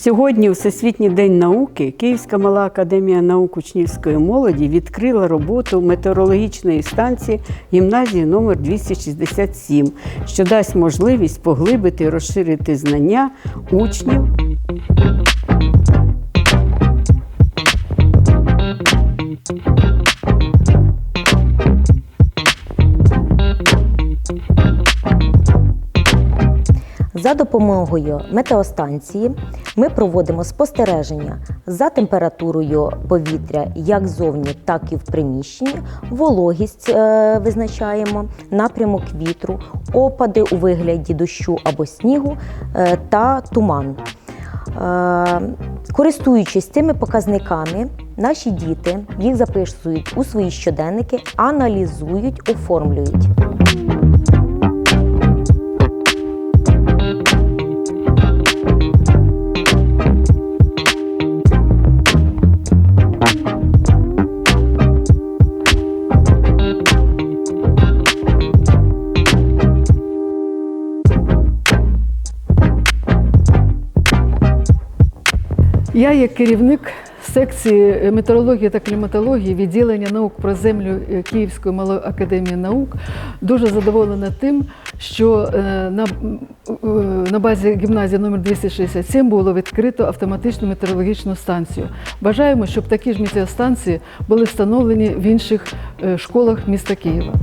Сьогодні, Всесвітній день науки, Київська мала академія наук учнівської молоді відкрила роботу метеорологічної станції гімназії номер 267, що дасть можливість поглибити і розширити знання учнів. За допомогою метеостанції ми проводимо спостереження за температурою повітря як зовні, так і в приміщенні, вологість е, визначаємо, напрямок вітру, опади у вигляді дощу або снігу е, та туман. Е, Користуючись цими показниками, наші діти їх записують у свої щоденники, аналізують, оформлюють. Я, як керівник секції метеорології та кліматології відділення наук про землю е, Київської малої академії наук, дуже задоволена тим, що е, на, е, на базі гімназії номер 267 було відкрито автоматичну метеорологічну станцію. Бажаємо, щоб такі ж метеостанції були встановлені в інших школах міста Києва.